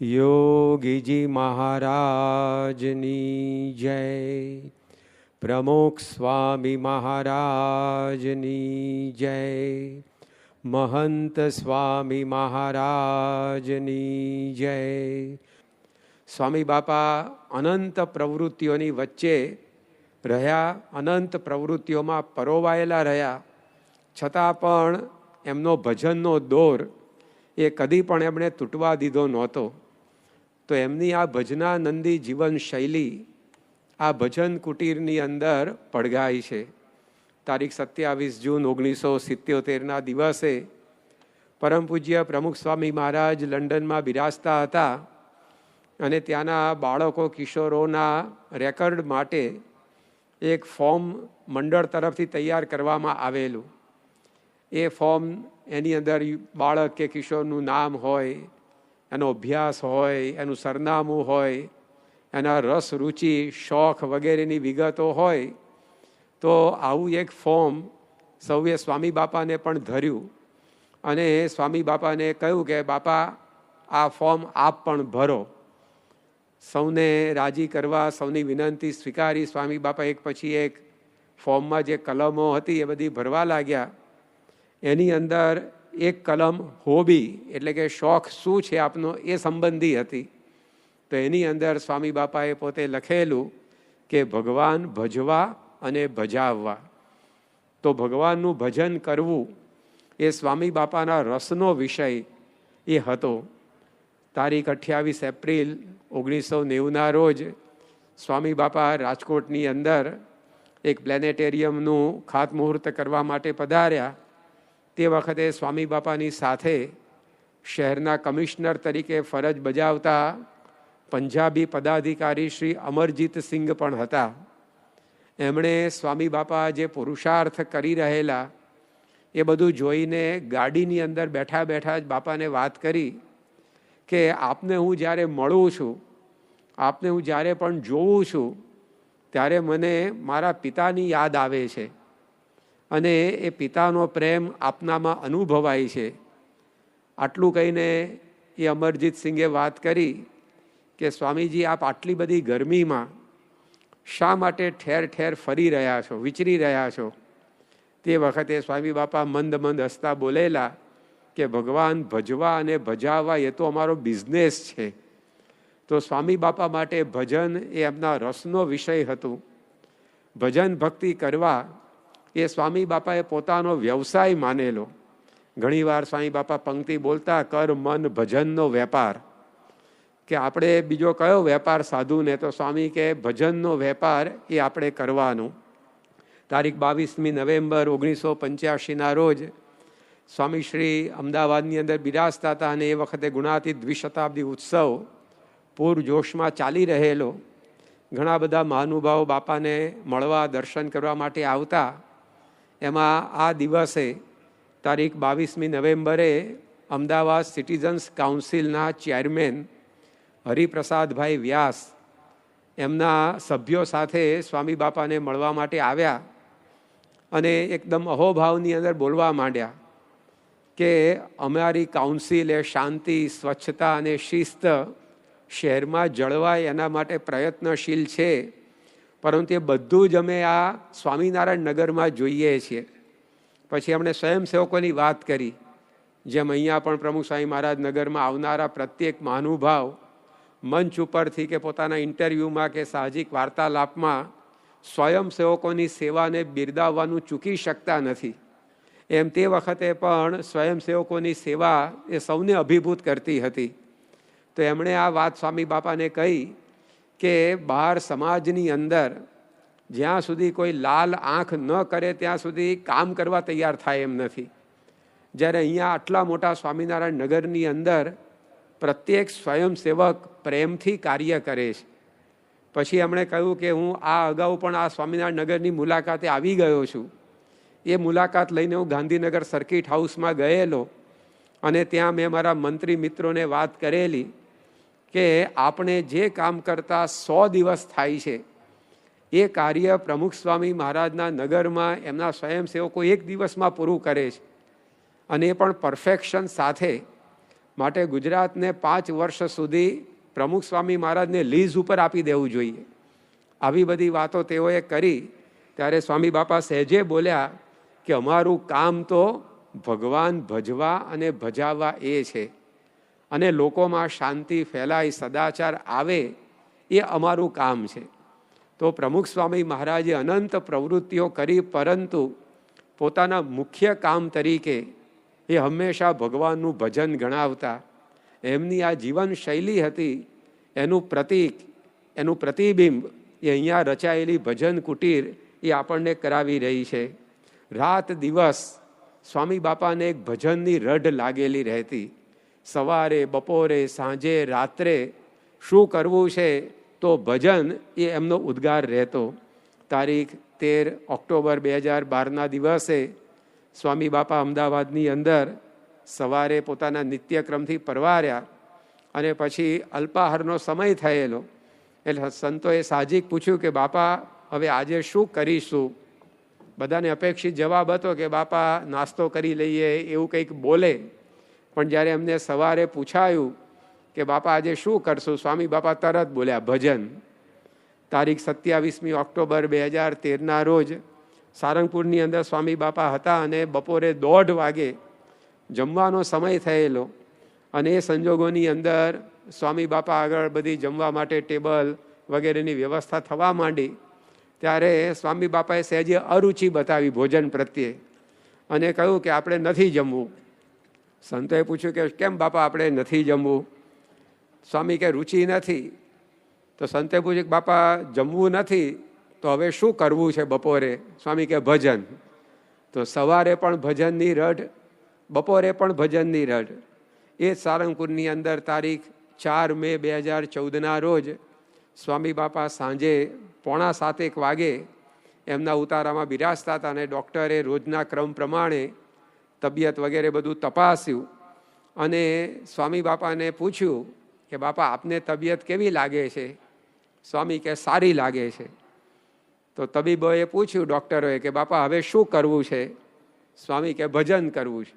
યોગીજી મહારાજની જય. પ્રમુખ સ્વામી મહારાજની જય. મહંત સ્વામી મહારાજની જય. સ્વામી બાપા, અનંત પ્રવૃત્તિઓની વચ્ચે રહ્યા, અનંત પ્રવૃત્તિઓમાં પરોવાયેલા રહ્યા. છતાં પણ એમનો ભજનનો દોર એ કદી પણ એમણે તૂટવા દીધો નહોતો. તો એમની આ ભજનાનંદી જીવન શૈલી આ ભજન કુટીરની અંદર પડઘાઈ છે. તારીખ સત્યાવીસ જૂન ઓગણીસો સિત્યોતેરના દિવસે પરમ પૂજ્ય પ્રમુખ સ્વામી મહારાજ લંડનમાં બિરાજતા હતા અને ત્યાંના બાળકો કિશોરોના રેકર્ડ માટે એક ફોર્મ મંડળ તરફથી તૈયાર કરવામાં આવેલું. એ ફોર્મ એની અંદર બાળક કે કિશોરનું નામ હોય એનો અભ્યાસ હોય, એનું સરનામું હોય, એના રસ, રુચિ, શોખ વગેરેની વિગતો હોય, તો આવું એક ફોર્મ સૌએ સ્વામી બાપાને પણ ધર્યું. અને સ્વામી બાપાને કહ્યું કે, બાપા, આ ફોર્મ આપ પણ ભરો. સૌને રાજી કરવા, સૌની વિનંતી સ્વીકારી. સ્વામી બાપા એક પછી એક ફોર્મમાં જે કલમો હતી એ બધી ભરવા લાગ્યા. એની અંદર એક કલમ હોબી, એટલે કે શોખ શું છે આપનો એ સંબંધી હતી. તો એની અંદર સ્વામી બાપાએ પોતે લખેલું કે ભગવાન ભજવા અને ભજાવવા. તો ભગવાનનું ભજન કરવું એ સ્વામી બાપાના રસનો વિષય એ હતો. તારીખ અઠ્યાવીસ એપ્રિલ ઓગણીસો નેવુંના રોજ સ્વામી બાપા રાજકોટની અંદર એક પ્લેનેટેરિયમનું ખાતમુહૂર્ત કરવા માટે પધાર્યા. તે વખતે સ્વામી બાપાની સાથે શહેરના કમિશનર તરીકે ફરજ બજાવતા પંજાબી પદાધિકારી શ્રી અમરજીત સિંઘ પણ હતા. એમણે સ્વામી બાપા જે પુરુષાર્થ કરી રહેલા એ બધું જોઈને ગાડીની અંદર બેઠા બેઠા જ બાપાને વાત કરી કે આપને હું જ્યારે મળું છું, આપને હું જ્યારે પણ જોઉં છું, ત્યારે મને મારા પિતાની યાદ આવે છે. અને એ પિતાનો પ્રેમ આપનામાં અનુભવાય છે. આટલું કહીને એ અમરજીત સિંઘે વાત કરી કે, સ્વામીજી, આપ આટલી બધી ગરમીમાં શા માટે ઠેર ઠેર ફરી રહ્યા છો, વિચરી રહ્યા છો? તે વખતે સ્વામી બાપા મંદ મંદ હસતા બોલેલા કે, ભગવાન, ભજવા અને ભજાવવા એ તો અમારો બિઝનેસ છે. તો સ્વામી બાપા માટે ભજન એ એમના રસનો વિષય હતું. ભજન ભક્તિ કરવા એ સ્વામી બાપાએ પોતાનો વ્યવસાય માનેલો. ઘણીવાર સ્વામી બાપા પંક્તિ બોલતા, કર, મન, ભજનનો વેપાર. કે આપણે બીજો કયો વેપાર સાધુને? તો સ્વામી કે, ભજનનો વેપાર એ આપણે કરવાનું. તારીખ બાવીસમી નવેમ્બર ઓગણીસો પંચ્યાસીના રોજ સ્વામી શ્રી અમદાવાદની અંદર બિરાજતા હતા અને એ વખતે ગુણાતી દ્વિશતાબ્દી ઉત્સવ પૂર જોશમાં ચાલી રહેલો. ઘણા બધા મહાનુભાવો બાપાને મળવા દર્શન કરવા માટે આવતા. એમાં આ દિવસે તારીખ બાવીસમી નવેમ્બરે અમદાવાદ સિટીઝન્સ કાઉન્સિલના ચેરમેન હરિપ્રસાદભાઈ વ્યાસ એમના સભ્યો સાથે સ્વામી બાપાને મળવા માટે આવ્યા અને એકદમ અહોભાવની અંદર બોલવા માંડ્યા કે અમારી કાઉન્સિલ શાંતિ, સ્વચ્છતા અને શિસ્ત શહેરમાં જળવાય એના માટે પ્રયત્નશીલ છે. પરંતુ એ બધું જ અમે આ સ્વામિનારાયણ નગરમાં જોઈએ છીએ. પછી એમણે સ્વયંસેવકોની વાત કરી, જેમ અહીંયા પણ પ્રમુખ સ્વામી મહારાજ નગરમાં આવનારા પ્રત્યેક મહાનુભાવ મંચ ઉપરથી કે પોતાના ઇન્ટરવ્યૂમાં કે સાહજિક વાર્તાલાપમાં સ્વયંસેવકોની સેવાને બિરદાવવાનું ચૂકી શકતા નથી. એમ તે વખતે પણ સ્વયંસેવકોની સેવા એ સૌને અભિભૂત કરતી હતી. તો એમણે આ વાત સ્વામી બાપાને કહી કે બહાર સમાજની અંદર જ્યાં સુધી કોઈ લાલ આંખ ન કરે ત્યાં સુધી કામ કરવા તૈયાર થાય એમ નથી. જ્યારે અહીંયા આટલા મોટા સ્વામિનારાયણ નગરની અંદર પ્રત્યેક સ્વયંસેવક પ્રેમથી કાર્ય કરે છે. પછી એમણે કહ્યું કે હું આ અગાઉ પણ આ સ્વામિનારાયણ નગરની મુલાકાતે આવી ગયો છું. એ મુલાકાત લઈને હું ગાંધીનગર સર્કિટ હાઉસમાં ગયેલો અને ત્યાં મેં મારા મંત્રી મિત્રોને વાત કરેલી. કે આપણે જે કામ કરતા સો દિવસ થાય છે, એ કાર્ય પ્રમુખ સ્વામી મહારાજના નગરમાં એમના સ્વયંસેવકો એક દિવસમાં પૂરું કરે છે. અને એ પણ પરફેક્શન સાથે માટે ગુજરાતને પાંચ વર્ષ સુધી પ્રમુખ સ્વામી મહારાજને લીઝ ઉપર આપી દેવું જોઈએ. આવી બધી વાતો તેઓએ કરી, ત્યારે સ્વામી બાપા સહેજે બોલ્યા કે અમારું કામ તો ભગવાન ભજવા અને ભજાવવા એ છે. અને લોકોમાં શાંતિ ફેલાય, સદાચાર આવે, એ અમારું કામ છે. તો પ્રમુખ સ્વામી મહારાજે અનંત પ્રવૃત્તિઓ કરી, પરંતુ પોતાના મુખ્ય કામ તરીકે એ હંમેશા ભગવાનનું ભજન ગણાવતા. એમની આ જીવન શૈલી હતી, એનું પ્રતીક, એનું પ્રતિબિંબ, એ અહીંયા રચાયેલી ભજન કુટીર એ આપણને કરાવી રહી છે. રાત દિવસ સ્વામી બાપાને એક ભજનની રઢ લાગેલી રહેતી. સવારે, બપોરે, સાંજે, રાત્રે શું કરવું છે, તો ભજન એ એમનો ઉદ્ગાર રહેતો. તારીખ તેર ઓક્ટોબર બે હજાર બારના દિવસે સ્વામી બાપા અમદાવાદની અંદર સવારે પોતાના નિત્યક્રમથી પરવાર્યા અને પછી અલ્પાહારનો સમય થયેલો. એટલે સંતોએ સાહજિક પૂછ્યું કે, બાપા, હવે આજે શું કરીશું? બધાને અપેક્ષિત જવાબ હતો કે, બાપા, નાસ્તો કરી લઈએ, એવું કંઈક બોલે. પણ જ્યારે એમને સવારે પૂછાયું કે, બાપા, આજે શું કરશું? સ્વામી બાપા તરત બોલ્યા, ભજન. તારીખ સત્યાવીસમી ઓક્ટોબર બે હજાર તેરના રોજ સારંગપુરની અંદર સ્વામી બાપા હતા અને બપોરે દોઢ વાગે જમવાનો સમય થયેલો અને એ સંજોગોની અંદર સ્વામી બાપા આગળ બધી જમવા માટે ટેબલ વગેરેની વ્યવસ્થા થવા માંડી. ત્યારે સ્વામી બાપાએ સહેજે અરુચિ બતાવી ભોજન પ્રત્યે અને કહ્યું કે, આપણે નથી જમવું. સંતોએ પૂછ્યું કે કેમ બાપા આપણે નથી જમવું? સ્વામી કે રુચિ નથી. તો સંતે પૂછ્યું કે બાપા જમવું નથી, તો હવે શું કરવું છે બપોરે? સ્વામી કે ભજન. તો સવારે પણ ભજનની રઢ, બપોરે પણ ભજનની રઢ. એ સારંગપુરની અંદર તારીખ ચાર મે બે હજાર ચૌદના રોજ સ્વામી બાપા સાંજે પોણા સાતેક વાગે એમના ઉતારામાં બિરાજતા હતા અને ડૉક્ટરે રોજના ક્રમ પ્રમાણે તબિયત વગેરે બધું તપાસ્યું અને સ્વામી બાપાને પૂછ્યું કે, બાપા, આપને તબિયત કેવી લાગે છે? સ્વામી કે, સારી લાગે છે. તો તબીબોએ પૂછ્યું ડૉક્ટરોએ કે, બાપા, હવે શું કરવું છે? સ્વામી કે, ભજન કરવું છે.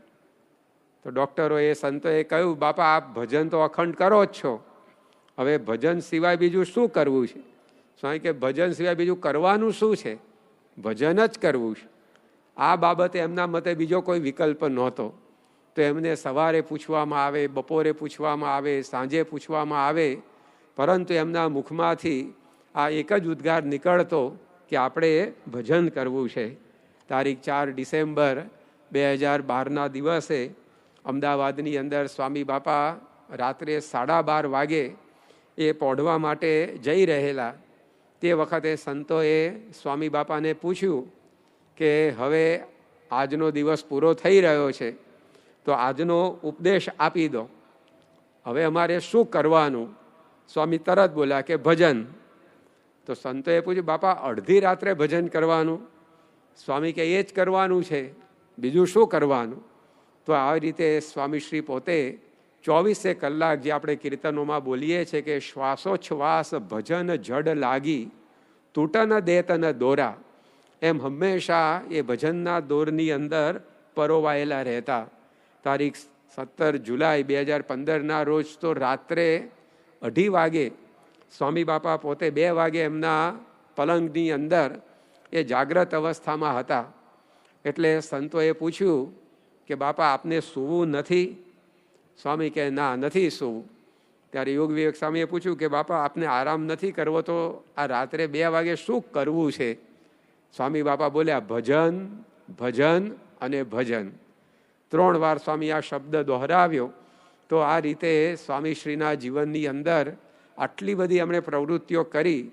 તો ડૉક્ટરોએ સંતોએ કહ્યું, બાપા, આપ ભજન તો અખંડ કરો જ છો. હવે ભજન સિવાય બીજું શું કરવું છે? સ્વામી કે, ભજન સિવાય બીજું કરવાનું શું છે? ભજન જ કરવું છે. આ બાબતે એમના મતે બીજો કોઈ વિકલ્પ નહોતો. તો એમને સવારે પૂછવામાં આવે, બપોરે પૂછવામાં આવે, સાંજે પૂછવામાં આવે, પરંતુ એમના મુખમાંથી આ એક જ ઉદ્ગાર નીકળતો કે આપણે ભજન કરવું છે. તારીખ ચાર ડિસેમ્બર બે હજાર બારના દિવસે અમદાવાદની અંદર સ્વામી બાપા રાત્રે સાડા બાર વાગે એ પોઢવા માટે જઈ રહેલા. તે વખતે સંતોએ સ્વામી બાપાને પૂછ્યું કે હવે આજનો દિવસ પૂરો થઈ રહ્યો છે, તો આજનો ઉપદેશ આપી દો. હવે અમારે શું કરવાનું? સ્વામી તરત બોલ્યા કે ભજન. તો સંતોએ પૂછ્યું, બાપા, અડધી રાત્રે ભજન કરવાનું? સ્વામી કે, એ જ કરવાનું છે. બીજું શું કરવાનું? તો આવી રીતે સ્વામીશ્રી પોતે ચોવીસે કલાક જે આપણે કીર્તનોમાં બોલીએ છીએ કે શ્વાસોચ્છ્વાસ ભજન જડ લાગી, તૂટન દેતન દોરા. એમ હંમેશા એ ભજનના દોરની અંદર પરોવાયેલા રહેતા. તારીખ સત્તર જુલાઈ બે હજાર પંદરના રોજ તો રાત્રે અઢી વાગે સ્વામી બાપા પોતે બે વાગે એમના પલંગની અંદર એ જાગ્રત અવસ્થામાં હતા. એટલે સંતોએ પૂછ્યું કે, બાપા, આપને સૂવું નથી? સ્વામી કે ના, નથી સૂવું. ત્યારે યોગ વિવેક સ્વામીએ પૂછ્યું કે, બાપા, આપને આરામ નથી કરવો તો આ રાત્રે બે વાગે શું કરવું છે? સ્વામી બાપા બોલ્યા, ભજન ભજન અને ભજન. ત્રણ વાર સ્વામી આ શબ્દ દોહરાવ્યો. તો આ રીતે સ્વામીશ્રીના જીવનની અંદર આટલી બધી એમણે પ્રવૃત્તિઓ કરી,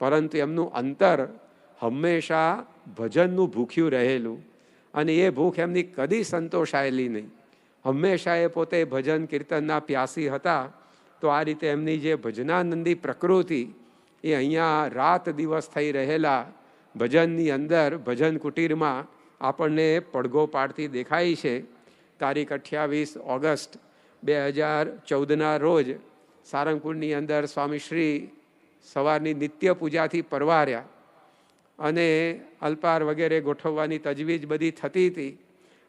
પરંતુ એમનું અંતર હંમેશા ભજનનું ભૂખ્યું રહેલું અને એ ભૂખ એમની કદી સંતોષાયેલી નહીં. હંમેશા એ પોતે ભજન કીર્તનના પ્યાસી હતા, તો આ રીતે એમની જે ભજનાનંદી પ્રકૃતિ એ અહીંયા રાત દિવસ થઈ રહેલા ભજનની અંદર, ભજન કુટીરમાં આપણને પડઘો પાડતી દેખાય છે. તારીખ અઠ્યાવીસ ઓગસ્ટ બે હજાર ચૌદના રોજ સારંગપુરની અંદર સ્વામીશ્રી સવારની નિત્ય પૂજાથી પરવાર્યા અને અલ્પાર વગેરે ગોઠવવાની તજવીજ બધી થતી હતી.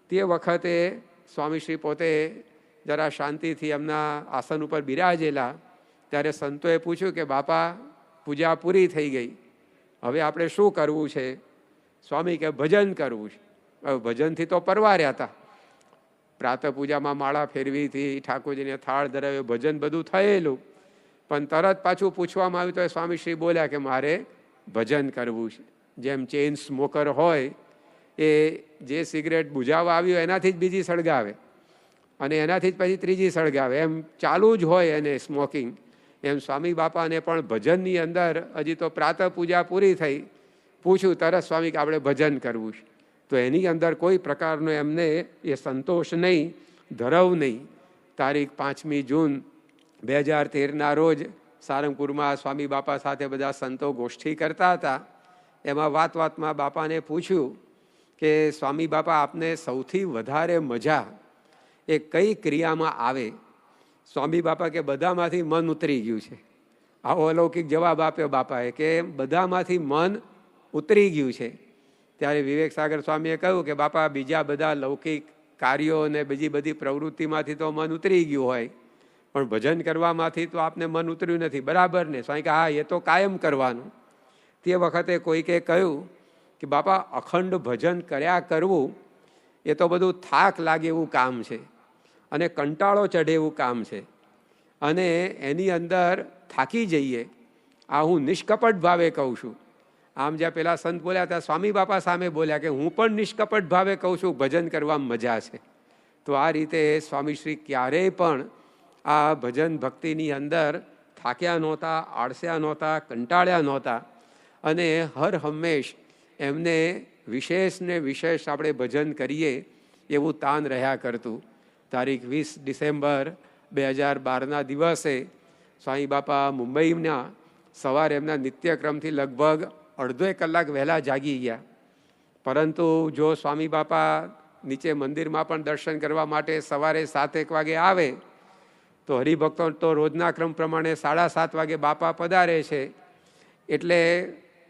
તે વખતે સ્વામીશ્રી પોતે જરા શાંતિથી એમના આસન ઉપર બિરાજેલા. ત્યારે સંતોએ પૂછ્યું કે, બાપા, પૂજા પૂરી થઈ ગઈ. હવે આપણે શું કરવું છે? સ્વામી કે ભજન કરવું છે. હવે ભજનથી તો પરવાર્યા હતા પ્રાતઃ પૂજામાં માળા ફેરવીથી ઠાકોરજીને થાળ ધરાવ્યો, ભજન બધું થયેલું. પણ તરત પાછું પૂછવામાં આવ્યું તો સ્વામીશ્રી બોલ્યા કે મારે ભજન કરવું છે. જેમ ચેઇન સ્મોકર હોય, એ જે સિગરેટ બુજાવવા આવ્યું એનાથી જ બીજી સળગાવે. અને એનાથી જ પછી ત્રીજી સળગાવે. એમ ચાલુ જ હોય એને સ્મોકિંગ. એમ સ્વામી બાપાને પણ ભજનની અંદર હજી તો પ્રાતઃ પૂજા પૂરી થઈ. પૂછ્યું તરત સ્વામી, કે આપણે ભજન કરવું છે? તો એની અંદર કોઈ પ્રકારનો એમને એ સંતોષ નહીં, ધરવ નહીં. તારીખ પાંચમી જૂન બે હજાર તેરના રોજ સારંગપુરમાં સ્વામી બાપા સાથે બધા સંતો ગોષ્ઠી કરતા હતા. એમાં વાત વાતમાં બાપાને પૂછ્યું કે, સ્વામી બાપા, આપને સૌથી વધારે મજા એ કઈ ક્રિયામાં આવે? સ્વામી બાપા કે બધામાંથી મન ઉતરી ગયું છે. આવો અલૌકિક જવાબ આપ્યો બાપાએ કે બધામાંથી મન ઉતરી ગયું છે. ત્યારે વિવેક સાગર સ્વામીએ કહ્યું કે બાપા, બીજા બધા લૌકિક કાર્યો અને બીજી બધી પ્રવૃત્તિમાંથી તો મન ઉતરી ગયું હોય. પણ ભજન કરવામાંથી તો આપને મન ઉતર્યું નથી. બરાબર ને? સ્વામી કે હા, એ તો કાયમ કરવાનું. તે વખતે કોઈકે કહ્યું કે બાપા, અખંડ ભજન કર્યા કરવું એ તો બધું થાક લાગે એવું કામ છે. અને કંટાળો ચઢે એવું કામ છે. અને એની અંદર થાકી જઈએ. આ હું નિષ્કપટ ભાવે કહું છું. આમ જ્યાં પેલા સંત બોલ્યા હતા, સ્વામી બાપા સામે બોલ્યા કે, હું પણ નિષ્કપટ ભાવે કહું છું, ભજન કરવામાં મજા છે. તો આ રીતે સ્વામીશ્રી ક્યારેય પણ આ ભજન ભક્તિની અંદર થાક્યા નહોતા, આળસ્યા નહોતા, કંટાળ્યા નહોતા. અને હર હંમેશ એમને વિશેષ ને વિશેષ આપણે ભજન કરીએ એવું તાન રહ્યા કરતું. તારીખ વીસ ડિસેમ્બર બે હજાર બારના દિવસે સ્વામી બાપા મુંબઈના સવારે એમના નિત્યક્રમથી લગભગ અડધો એક કલાક વહેલા જાગી ગયા. પરંતુ જો સ્વામી બાપા નીચે મંદિરમાં પણ દર્શન કરવા માટે સવારે સાત એક વાગે આવે, તો હરિભક્તો તો રોજના ક્રમ પ્રમાણે સાડા સાત વાગે બાપા પધારે છે. એટલે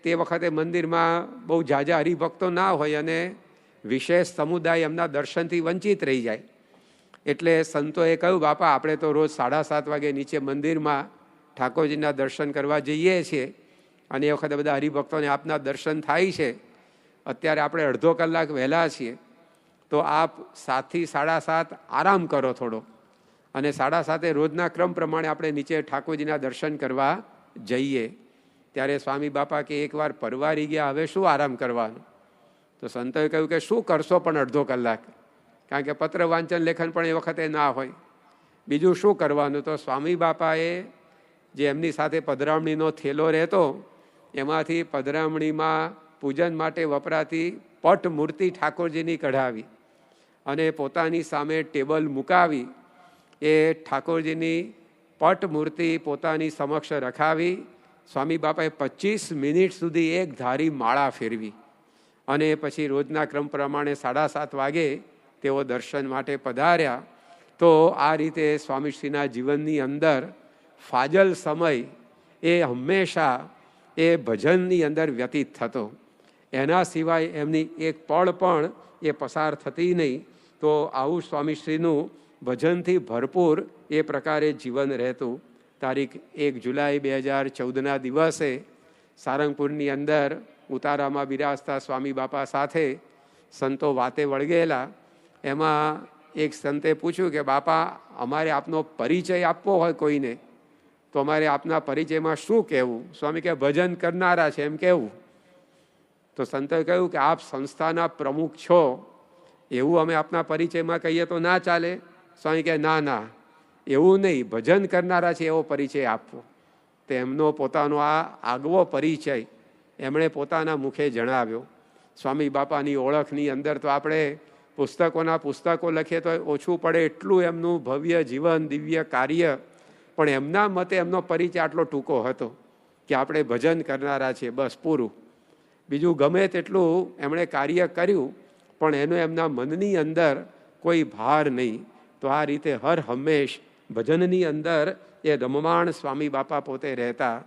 તે વખતે મંદિરમાં બહુ ઝાઝા હરિભક્તો ના હોય અને વિશેષ સમુદાય એમના દર્શનથી વંચિત રહી જાય. એટલે સંતોએ કહ્યું, બાપા, આપણે તો રોજ સાડા સાત વાગે નીચે મંદિરમાં ઠાકોરજીના દર્શન કરવા જઈએ છીએ અને એ વખતે બધા હરિભક્તોને આપના દર્શન થાય છે. અત્યારે આપણે અડધો કલાક વહેલા છીએ. તો આપ સાતથી સાડા સાત આરામ કરો થોડો. અને સાડા સાતે રોજના ક્રમ પ્રમાણે આપણે નીચે ઠાકોરજીના દર્શન કરવા જઈએ. ત્યારે સ્વામી બાપા કે એકવાર પરવારી ગયા, હવે શું આરામ કરવાનો? તો સંતોએ કહ્યું કે, શું કરશો પણ અડધો કલાક? કારણ કે પત્ર વાંચન લેખન પણ એ વખતે ના હોય. બીજું શું કરવાનું? તો સ્વામી બાપાએ જે એમની સાથે પધરામણીનો થેલો રહેતો, એમાંથી પધરામણીમાં પૂજન માટે વપરાતી પટ મૂર્તિ ઠાકોરજીની કઢાવી અને પોતાની સામે ટેબલ મુકાવી, એ ઠાકોરજીની પટ મૂર્તિ પોતાની સમક્ષ રખાવી, સ્વામી બાપાએ પચીસ મિનિટ સુધી એક ધારી માળા ફેરવી અને પછી રોજના ક્રમ પ્રમાણે સાડા સાત વાગે તેઓ દર્શન માટે પધાર્યા, તો આ રીતે સ્વામીશ્રીના જીવનની અંદર ફાજલ સમય એ હંમેશા એ ભજનની અંદર વ્યતીત થતો. એના સિવાય એમની એક પળ પણ એ પસાર થતી નહીં, તો આવું સ્વામીશ્રીનું ભજનથી ભરપૂર એ પ્રકારે જીવન રહેતું. તારીખ એક જુલાઈ બે હજાર ચૌદના દિવસે સારંગપુરની અંદર ઉતારામાં બિરાજતા સ્વામી બાપા સાથે સંતો વાતે વળગેલા એમાં એક સંતે પૂછ્યું કે, બાપા, અમારે આપનો પરિચય આપવો હોય કોઈને, તો અમારે આપના પરિચયમાં શું કહેવું? સ્વામી કે, ભજન કરનારા છે. એમ કહેવું. તો સંતે કહ્યું કે, આપ સંસ્થાના પ્રમુખ છો, એવું અમે આપના પરિચયમાં કહીએ તો ના ચાલે. સ્વામી કે, ના ના, એવું નહીં, ભજન કરનારા છે, એવો પરિચય આપવો. તો એમનો પોતાનો આ આગવો પરિચય એમણે પોતાના મુખે જણાવ્યો. સ્વામી બાપાની ઓળખની અંદર તો આપણે પુસ્તકોના પુસ્તકો લખીએ તો ઓછું પડે એટલું એમનું ભવ્ય જીવન, દિવ્ય કાર્ય. પણ એમના મતે એમનો પરિચય આટલો ટૂંકો હતો કે આપણે ભજન કરનારા છીએ, બસ પૂરું. બીજું ગમે તેટલું એમણે કાર્ય કર્યું, પણ એનો એમના મનની અંદર કોઈ ભાર નહીં. તો આ રીતે હર હંમેશ ભજનની અંદર એ રમમાણ સ્વામી બાપા પોતે રહેતા.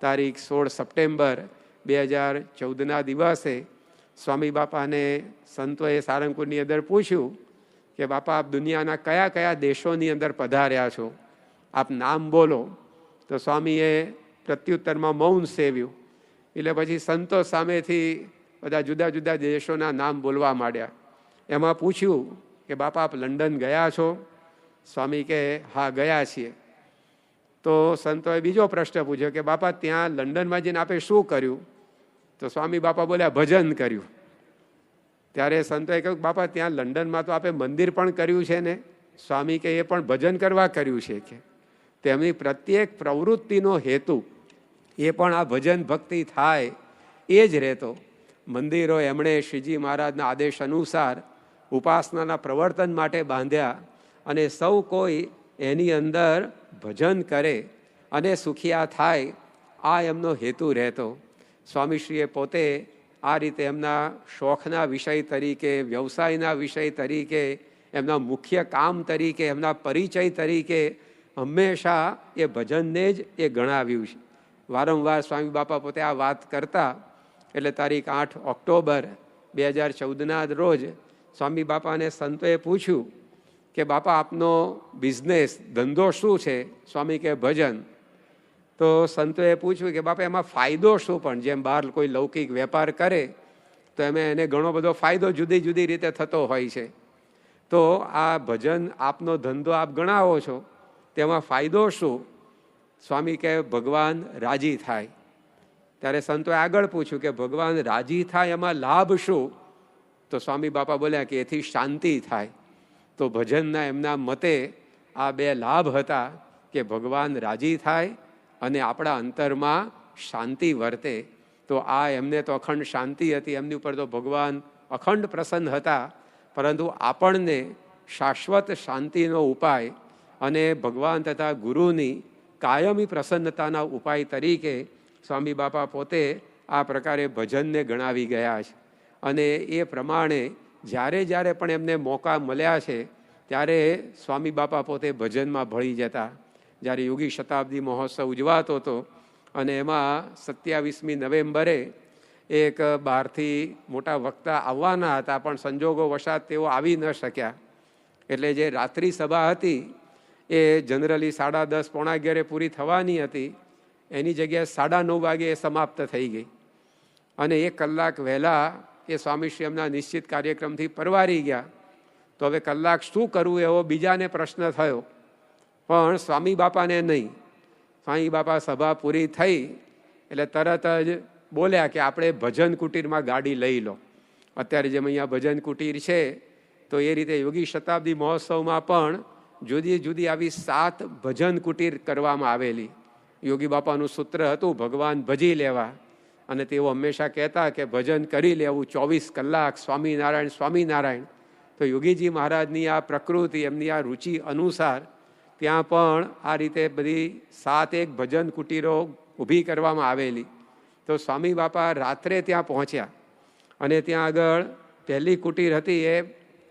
તારીખ સોળ સપ્ટેમ્બર બે હજાર ચૌદના દિવસે સ્વામી બાપાને સંતોએ સારંગપુરની અંદર પૂછ્યું કે, બાપા, આપ દુનિયાના કયા કયા દેશોની અંદર પધાર્યા છો? આપ નામ બોલો. તો સ્વામીએ પ્રત્યુત્તરમાં મૌન સેવ્યું. એટલે પછી સંતો સામેથી બધા જુદા જુદા દેશોના નામ બોલવા માંડ્યા. એમાં પૂછ્યું કે, બાપા, આપ લંડન ગયા છો? સ્વામી કે, હા, ગયા છીએ. તો સંતોએ બીજો પ્રશ્ન પૂછ્યો કે, બાપા, ત્યાં લંડનમાં જઈને આપે શું કર્યું? તો સ્વામી બાપા બોલ્યા, ભજન કર્યું. ત્યારે સંતોએ કહ્યું, બાપા, ત્યાં લંડનમાં તો આપે મંદિર પણ કર્યું છે ને? સ્વામી કે, એ પણ ભજન કરવા કર્યું છે કે. તેમની પ્રત્યેક પ્રવૃત્તિનો હેતુ એ પણ આ ભજન ભક્તિ થાય, એ જ રહેતો. મંદિરો એમણે શ્રીજી મહારાજના આદેશ અનુસાર ઉપાસનાના પ્રવર્તન માટે બાંધ્યા અને સૌ કોઈ એની અંદર ભજન કરે અને સુખિયા થાય, આ એમનો હેતુ રહેતો. સ્વામીશ્રીએ પોતે આ રીતે એમના શોખના વિષય તરીકે, વ્યવસાયના વિષય તરીકે, એમના મુખ્ય કામ તરીકે, એમના પરિચય તરીકે હંમેશા એ ભજનને જ એ ગણાવ્યું છે. વારંવાર સ્વામી બાપા પોતે આ વાત કરતા, એટલે તારીખ આઠ ઓક્ટોબર બે હજાર ચૌદના રોજ સ્વામી બાપાને સંતોએ પૂછ્યું કે, બાપા, આપનો બિઝનેસ ધંધો શું છે? સ્વામી કે, ભજન. તો સંતોએ પૂછ્યું કે બાપા, એમાં ફાયદો શું પણ? જેમ બહાર કોઈ લૌકિક વેપાર કરે, તો એમ એને ઘણો બધો ફાયદો જુદી જુદી રીતે થતો હોય છે. તો આ ભજન આપનો ધંધો આપ ગણાવો છો, તેમાં ફાયદો શું? સ્વામી કે ભગવાન રાજી થાય. ત્યારે સંતોએ આગળ પૂછ્યું કે, ભગવાન રાજી થાય એમાં લાભ શું? તો સ્વામી બાપા બોલ્યા કે, એથી શાંતિ થાય. તો ભજનના એમના મતે આ બે લાભ હતા કે ભગવાન રાજી થાય અને આપણા અંતરમાં શાંતિ વર્તે, તો આ એમને તો અખંડ શાંતિ હતી, એમની ઉપર તો ભગવાન અખંડ પ્રસન્ન હતા, પરંતુ આપણને શાશ્વત શાંતિનો ઉપાય અને ભગવાન તથા ગુરુની કાયમી પ્રસન્નતાના ઉપાય તરીકે સ્વામી બાપા પોતે આ પ્રકારે ભજનને ગણાવી ગયા છે. અને એ પ્રમાણે જ્યારે જ્યારે પણ એમને મોકા મળ્યા છે, ત્યારે સ્વામી બાપા પોતે ભજનમાં ભળી જતા. જ્યારે યોગી શતાબ્દી મહોત્સવ ઉજવાતો હતો અને એમાં સત્યાવીસમી નવેમ્બરે એક બહારથી મોટા વક્તા આવવાના હતા, પણ સંજોગો વસાત તેઓ આવી ન શક્યા. એટલે જે રાત્રિ સભા હતી, એ જનરલી સાડા દસ પોણા અગિયારે પૂરી થવાની હતી. એની જગ્યાએ સાડા નવ વાગે એ સમાપ્ત થઈ ગઈ. અને એક કલાક વહેલા એ સ્વામીશ્રી એમના નિશ્ચિત કાર્યક્રમથી પરવારી ગયા. તો હવે કલાક શું કરવું એવો બીજાને પ્રશ્ન થયો. પણ સ્વામી બાપાને નહીં. સ્વામી બાપા સભા પૂરી થઈ એટલે તરત જ બોલ્યા કે આપણે ભજન કુટીરમાં ગાડી લઈ લો. અત્યારે જેમ અહીંયા ભજન કુટીર છે, તો એ રીતે યોગી શતાબ્દી મહોત્સવમાં પણ જુદી જુદી આવી સાત ભજન કુટીર કરવામાં આવેલી. યોગી બાપાનું સૂત્ર હતું, ભગવાન ભજી લેવા. અને તેઓ હંમેશા કહેતા કે ભજન કરી લેવું ચોવીસ કલાક, સ્વામિનારાયણ સ્વામિનારાયણ. તો યોગીજી મહારાજની આ પ્રકૃતિ, એમની આ રુચિ અનુસાર ત્યાં પણ આ રીતે બધી સાત એક ભજન કુટીરો ઊભી કરવામાં આવેલી. તો સ્વામી બાપા રાત્રે ત્યાં પહોંચ્યા અને ત્યાં આગળ પહેલી કુટીર હતી એ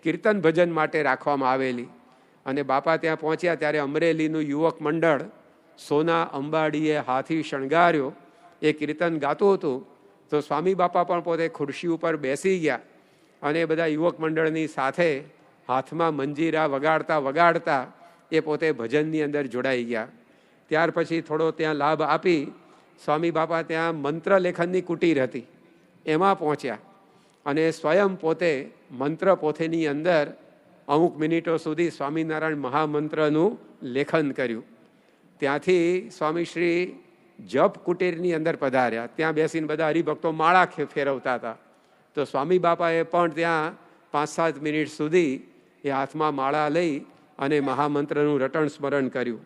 કીર્તન ભજન માટે રાખવામાં આવેલી. અને બાપા ત્યાં પહોંચ્યા ત્યારે અમરેલીનું યુવક મંડળ સોના અંબાડીએ હાથી શણગાર્યો, એ કીર્તન ગાતું હતું. તો સ્વામી બાપા પણ પોતે ખુરશી ઉપર બેસી ગયા અને બધા યુવક મંડળની સાથે હાથમાં મંજીરા વગાડતા વગાડતા એ પોતે ભજનની અંદર જોડાઈ ગયા. ત્યાર પછી થોડો ત્યાં લાભ આપી સ્વામી બાપા ત્યાં મંત્ર લેખનની કુટીર હતી. એમાં પહોંચ્યા. અને સ્વયં પોતે મંત્ર પોથેની અંદર અમુક મિનિટો સુધી સ્વામિનારાયણ મહામંત્રનું લેખન કર્યું. ત્યાંથી સ્વામી શ્રી જપ કુટીરની અંદર પધાર્યા. ત્યાં બેસીને બધા હરિભક્તો માળા ફેરવતા હતા. તો સ્વામી બાપાએ પણ ત્યાં પાંચ સાત મિનિટ સુધી એ હાથમાં માળા લઈ અને મહામંત્રનું રટણ સ્મરણ કર્યું.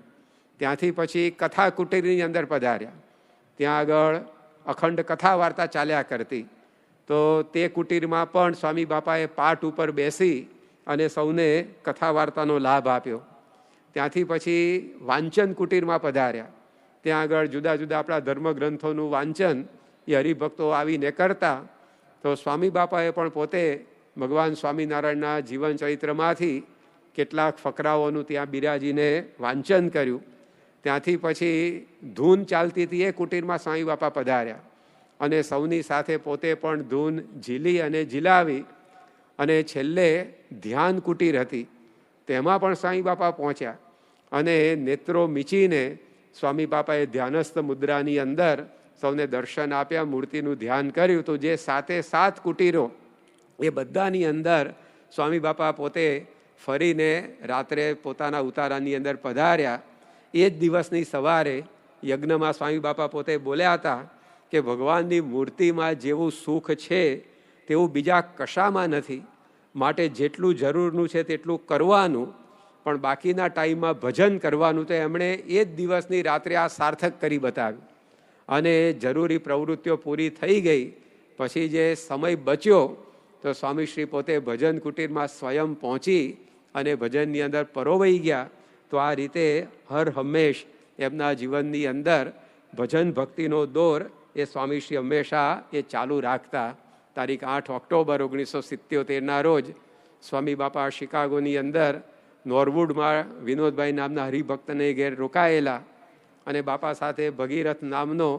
ત્યાંથી પછી કથા કુટીરની અંદર પધાર્યા. ત્યાં આગળ અખંડ કથા વાર્તા ચાલ્યા કરતી. તો તે કુટીરમાં પણ સ્વામી બાપાએ પાઠ ઉપર બેસી અને સૌને કથા વાર્તાનો લાભ આપ્યો. ત્યાંથી પછી વાંચન કુટીરમાં પધાર્યા. ત્યાં આગળ જુદા જુદા આપણા ધર્મગ્રંથોનું વાંચન એ હરિભક્તો આવીને કરતા. તો સ્વામી બાપાએ પણ પોતે ભગવાન સ્વામિનારાયણના જીવન ચરિત્રમાંથી કેટલાક ફકરાઓનું ત્યાં બિરાજીને વાંચન કર્યું. ત્યાંથી પછી ધૂન ચાલતી હતી, એ કુટીરમાં સ્વામી બાપા પધાર્યા. અને સૌની સાથે પોતે પણ ધૂન ઝીલી અને ઝીલાવી અને છેલ્લે ધ્યાન કુટીર હતી. તેમાં પણ સ્વામી બાપા પહોંચ્યા અને નેત્રો મીચીને સ્વામી બાપાએ ધ્યાનસ્થ મુદ્રાની અંદર સૌને દર્શન આપ્યા, મૂર્તિનું ધ્યાન કર્યું. તો જે સાતે સાત કુટીરો એ બધાની અંદર સ્વામી બાપા પોતે ફરીને રાત્રે પોતાના ઉતારાની અંદર પધાર્યા. એ જ દિવસની સવારે યજ્ઞમાં સ્વામી બાપા પોતે બોલ્યા હતા કે ભગવાનની મૂર્તિમાં જેવું સુખ છે, તેવું બીજા કશામાં નથી. માટે જેટલું જરૂરનું છે તેટલું કરવાનું. પણ બાકીના ટાઈમમાં ભજન કરવાનું તો એમણે એ જ દિવસની રાત્રે આ સાર્થક કરી બતાવ્યું. અને જરૂરી પ્રવૃત્તિઓ પૂરી થઈ ગઈ. પછી જે સમય બચ્યો, તો સ્વામીશ્રી પોતે ભજન કુટીરમાં સ્વયં પહોંચી અને ભજનની અંદર પરોવાઈ ગયા, તો આ રીતે હર હંમેશ એમના જીવનની અંદર ભજન ભક્તિનો દોર એ સ્વામીશ્રી હંમેશા એ ચાલુ રાખતા. તારીખ આઠ ઓક્ટોબર ઓગણીસો સિત્યોતેરના રોજ સ્વામી બાપા શિકાગોની અંદર નોરવુડમાં વિનોદભાઈ નામના હરિભક્તને ઘેર રોકાયેલા અને બાપા સાથે ભગીરથ નામનો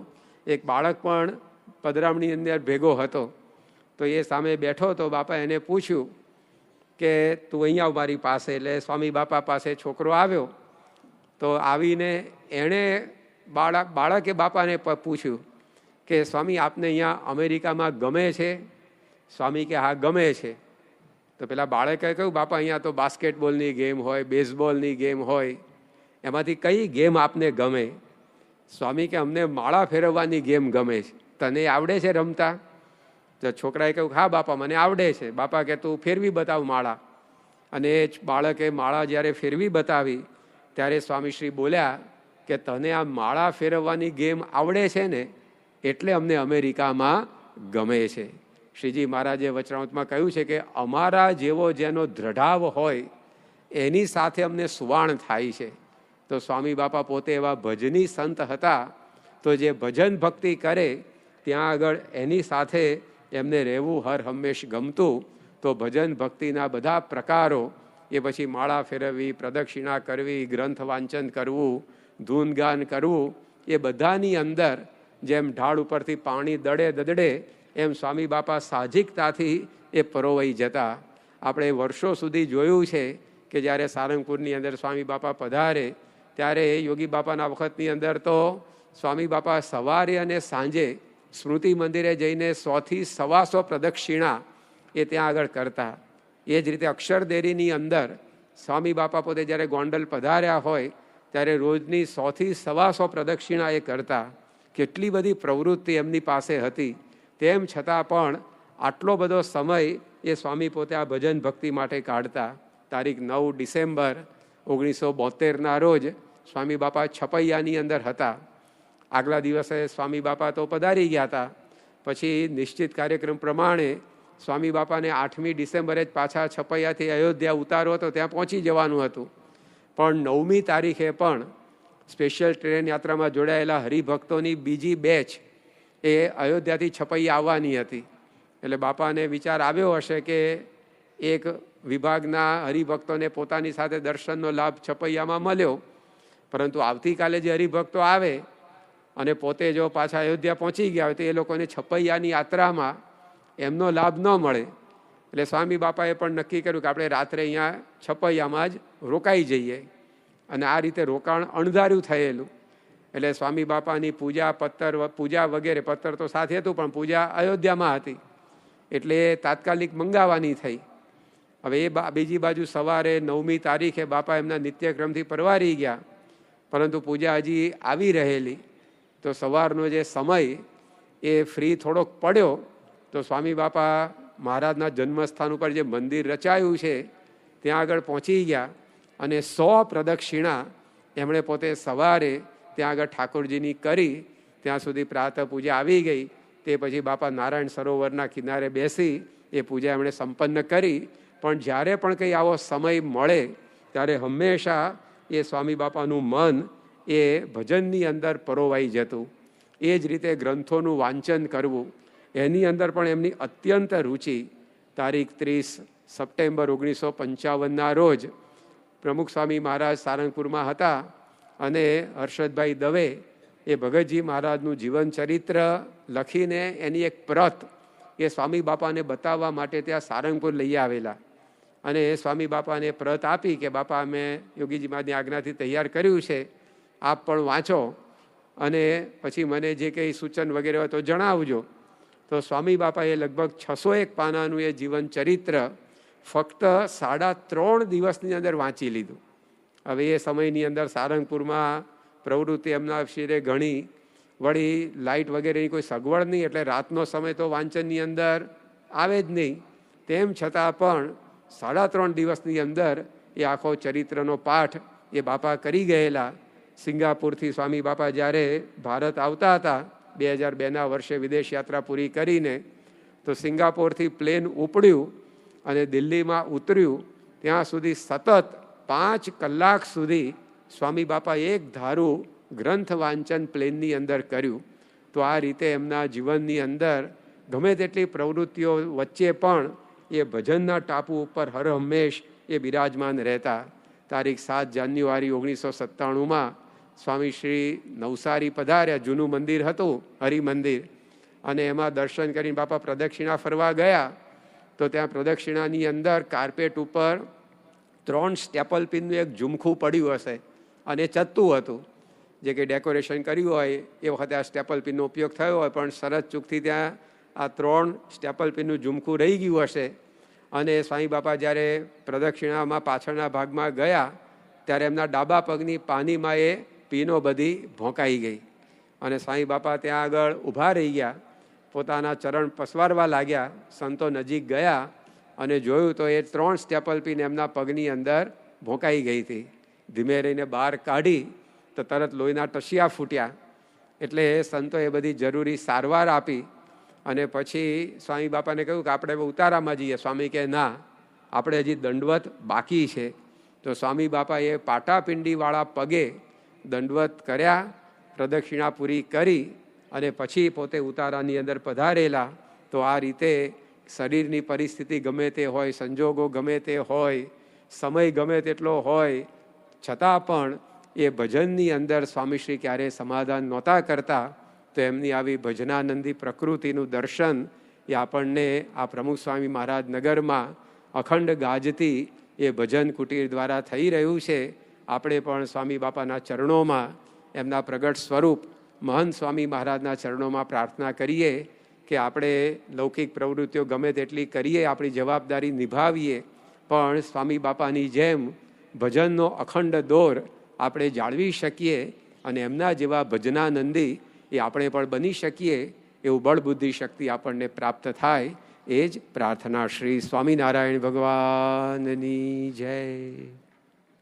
એક બાળક પણ પધરામણી અંદર ભેગો હતો. તો એ સામે બેઠો તો બાપા એને પૂછ્યું કે તું અહીંયા મારી પાસે, એટલે સ્વામી બાપા પાસે છોકરો આવ્યો. તો આવીને એણે બાળક બાળકે બાપાને પૂછ્યું કે, સ્વામી, આપને અહીંયા અમેરિકામાં ગમે છે? સ્વામી કે, હા, ગમે છે. તો પેલા બાળકે કહ્યું, બાપા, અહીંયા તો બાસ્કેટબોલની ગેમ હોય, બેઝબોલની ગેમ હોય, એમાંથી કઈ ગેમ આપને ગમે? સ્વામી કે, અમને માળા ફેરવવાની ગેમ ગમે છે. તને આવડે છે રમતા? તો છોકરાએ કહ્યું, હા બાપા, મને આવડે છે. બાપા કે, તું ફેરવી બતાવ માળા. અને એ બાળકે માળા જ્યારે ફેરવી બતાવી, ત્યારે સ્વામીશ્રી બોલ્યા કે, તને આ માળા ફેરવવાની ગેમ આવડે છે ને, એટલે અમને અમેરિકામાં ગમે છે. શ્રીજી મહારાજે વચરાવતમાં કહ્યું છે કે, અમારા જેવો જેનો દ્રઢાવ હોય, એની સાથે અમને સુવાણ થાય છે. તો સ્વામી બાપા પોતે એવા ભજની સંત હતા. તો જે ભજન ભક્તિ કરે, ત્યાં આગળ એની સાથે એમને રહેવું હર હંમેશ ગમતું. તો ભજન ભક્તિના બધા પ્રકારો, એ પછી માળા ફેરવવી, પ્રદક્ષિણા કરવી, ગ્રંથ વાંચન કરવું ધૂનગાન કરવું, એ બધાની અંદર જેમ ઢાળ ઉપરથી પાણી દડે દદડે એમ સ્વામી બાપા સાહજિકતાથી એ પરોવાઈ જતા. આપણે વર્ષો સુધી જોયું છે કે જ્યારે સારંગપુરની અંદર સ્વામી બાપા પધારે, ત્યારે યોગી બાપાના વખતની અંદર તો સ્વામી બાપા સવારે અને સાંજે સ્મૃતિ મંદિરે જઈને સોથી સવાસો પ્રદક્ષિણા એ ત્યાં આગળ કરતા. એ જ રીતે અક્ષરદેરીની અંદર સ્વામી બાપા પોતે જ્યારે ગોંડલ પધાર્યા હોય, ત્યારે રોજની સોથી સવાસો પ્રદક્ષિણા એ કરતા. કેટલી બધી પ્રવૃત્તિ એમની પાસે હતી. તેમ છતાં પણ આટલો બધો સમય એ સ્વામી પોતે આ ભજન ભક્તિ માટે કાઢતા. તારીખ નવ ડિસેમ્બર ઓગણીસો બોતેરના રોજ સ્વામી બાપા છપૈયાની અંદર હતા. આગલા દિવસે સ્વામી બાપા તો પધારી ગયા હતા. પછી નિશ્ચિત કાર્યક્રમ પ્રમાણે સ્વામી બાપાને આઠમી ડિસેમ્બરે જ પાછા છપૈયાથી અયોધ્યા ઉતારો હતો ત્યાં પહોંચી જવાનું હતું. પણ નવમી તારીખે પણ સ્પેશિયલ ટ્રેન યાત્રામાં જોડાયેલા હરિભક્તોની બીજી બેચ એ અયોધ્યાથી છપૈયા આવવાની હતી. એટલે બાપાને વિચાર આવ્યો હશે કે એક વિભાગના હરિભક્તોને પોતાની સાથે દર્શનનો લાભ છપૈયામાં મળ્યો. પરંતુ આવતીકાલે જે હરિભક્તો આવે અને પોતે જો પાછા અયોધ્યા પહોંચી ગયા હોય તો એ લોકોને છપૈયાની યાત્રામાં એમનો લાભ ન મળે. એટલે સ્વામી બાપાએ પણ નક્કી કર્યું કે આપણે રાત્રે અહીંયા છપૈયામાં જ રોકાઈ જઈએ. અને આ રીતે રોકાણ અણધાર્યું થયેલું. એટલે સ્વામી બાપાની પૂજા, પત્તર પૂજા વગેરે, પત્તર તો સાથે હતું, પણ પૂજા અયોધ્યામાં હતી. એટલે તાત્કાલિક મંગાવવાની થઈ. હવે એ બીજી બાજુ સવારે નવમી તારીખે બાપા એમના નિત્યક્રમથી પરવારી ગયા. પરંતુ પૂજા હજી આવી રહેલી. તો સવારનો જે સમય એ ફ્રી થોડોક પડ્યો, તો સ્વામી બાપા મહારાજના જન્મસ્થાન ઉપર જે મંદિર રચાયું છે, ત્યાં આગળ પહોંચી ગયા અને સો પ્રદક્ષિણા એમણે પોતે સવારે ત્યાં આગળ ઠાકોરજીની કરી, ત્યાં સુધી પ્રાતઃ પૂજા આવી ગઈ, તે પછી બાપા નારાયણ સરોવરના કિનારે બેસી, એ પૂજા એમણે સંપન્ન કરી. પણ જ્યારે પણ કંઈ આવો સમય મળે, ત્યારે હંમેશા એ સ્વામી બાપાનું મન એ ભજનની અંદર પરોવાઈ જતું, એ જ રીતે ગ્રંથોનું વાંચન કરવું, એની અંદર પણ એમની અત્યંત રુચિ. તારીખ ત્રીસ સપ્ટેમ્બર ઓગણીસો પંચાવનના રોજ પ્રમુખ સ્વામી મહારાજ સારંગપુરમાં હતા અને હર્ષદભાઈ દવે એ ભગતજી મહારાજનું જીવન ચરિત્ર લખીને એની એક પ્રત એ સ્વામી બાપાને બતાવવા માટે ત્યાં સારંગપુર લઈ આવેલા. અને એ સ્વામી બાપાને પ્રત આપી કે, બાપા, અમે યોગીજી મહારાજની આજ્ઞાથી તૈયાર કર્યું છે. આપ પણ વાંચો અને પછી મને જે કંઈ સૂચન વગેરે હોય તો જણાવજો. તો સ્વામી બાપાએ લગભગ છસો એક પાનાનું એ જીવન ચરિત્ર ફક્ત સાડા ત્રણ દિવસની અંદર વાંચી લીધું. હવે એ સમયની અંદર સારંગપુરમાં પ્રવૃત્તિ એમના શિરે ઘણી. વળી લાઇટ વગેરેની કોઈ સગવડ નહીં, એટલે રાતનો સમય તો વાંચનની અંદર આવે જ નહીં. તેમ છતાં પણ સાડા ત્રણ દિવસની અંદર એ આખો ચરિત્રનો પાઠ એ બાપા કરી ગયેલા. સિંગાપુરથી સ્વામી બાપા જ્યારે ભારત આવતા હતા, બે હજાર બેના વર્ષે વિદેશ યાત્રા પૂરી કરીને, તો સિંગાપોરથી પ્લેન ઉપડ્યું અને દિલ્હીમાં ઉતર્યું. ત્યાં સુધી સતત પાંચ કલાક સુધી સ્વામી બાપા એક ધારું ગ્રંથ વાંચન પ્લેનની અંદર કર્યું. તો આ રીતે એમના જીવનની અંદર ગમે તેટલી પ્રવૃત્તિઓ વચ્ચે પણ એ ભજનના ટાપુ ઉપર હર હંમેશ એ બિરાજમાન રહેતા. તારીખ સાત જાન્યુઆરી ઓગણીસો સત્તાણુંમાં સ્વામી શ્રી નવસારી પધાર્યા. જૂનું મંદિર હતું, હરિમંદિર. અને એમાં દર્શન કરીને બાપા પ્રદક્ષિણા ફરવા ગયા. તો ત્યાં પ્રદક્ષિણાની અંદર કાર્પેટ ઉપર ત્રણ સ્ટેપલ પિનનું એક ઝુમખું પડ્યું હશે. અને ચત્તું હતું. જે કે ડેકોરેશન કર્યું હોય, એ વખતે આ સ્ટેપલ પિનનો ઉપયોગ થયો હોય, પણ સરસ ચૂકથી ત્યાં આ ત્રણ સ્ટેપલ પિનનું ઝુમખું રહી ગયું હશે. અને સ્વામી બાપા જ્યારે પ્રદક્ષિણામાં પાછળના ભાગમાં ગયા, ત્યારે એમના ડાબા પગની પાનીમાં એ પીનો બધી ભોંકાઈ ગઈ. અને સ્વામી બાપા ત્યાં આગળ ઊભા રહી ગયા. પોતાના ચરણ પસવારવા લાગ્યા. સંતો નજીક ગયા અને જોયું તો એ ત્રણ સ્ટેપલ પીને એમના પગની અંદર ભોંકાઈ ગઈ હતી. ધીમે રહીને બહાર કાઢી તો તરત લોહીના ટસિયા ફૂટ્યા. એટલે એ સંતોએ બધી જરૂરી સારવાર આપી અને પછી સ્વામી બાપાને કહ્યું કે આપણે ઉતારામાં જઈએ. સ્વામી કે ના, આપણે હજી દંડવત બાકી છે. તો સ્વામી બાપાએ પાટાપિંડીવાળા પગે દંડવત કર્યા પ્રદક્ષિણા પૂરી કરી અને પછી પોતે ઉતારાની અંદર પધારેલા, તો આ રીતે શરીરની પરિસ્થિતિ ગમે તે હોય, સંજોગો ગમે તે હોય, સમય ગમે તેટલો હોય, છતાં પણ એ ભજનની અંદર સ્વામીશ્રી ક્યારે સમાધાન નહોતા કરતા, તો એમની આવી ભજનાનંદી પ્રકૃતિનું દર્શન એ આપણને આ પ્રમુખ સ્વામી મહારાજ નગરમાં અખંડ ગાજતી એ ભજન કુટીર દ્વારા થઈ રહ્યું છે. આપણે પણ સ્વામી બાપાના ચરણોમાં એમના પ્રગટ સ્વરૂપ મહંત સ્વામી મહારાજના ચરણોમાં પ્રાર્થના કરીએ કે આપણે લૌકિક પ્રવૃત્તિઓ ગમે તેટલી કરીએ, આપણી જવાબદારી નિભાવીએ, પણ સ્વામી બાપાની જેમ ભજનનો અખંડ દોર આપણે જાળવી શકીએ અને એમના જેવા ભજનાનંદી એ આપણે પણ બની શકીએ એવું બળબુદ્ધિ શક્તિ આપણને પ્રાપ્ત થાય એ જ પ્રાર્થના શ્રી સ્વામિનારાયણ ભગવાનની જય.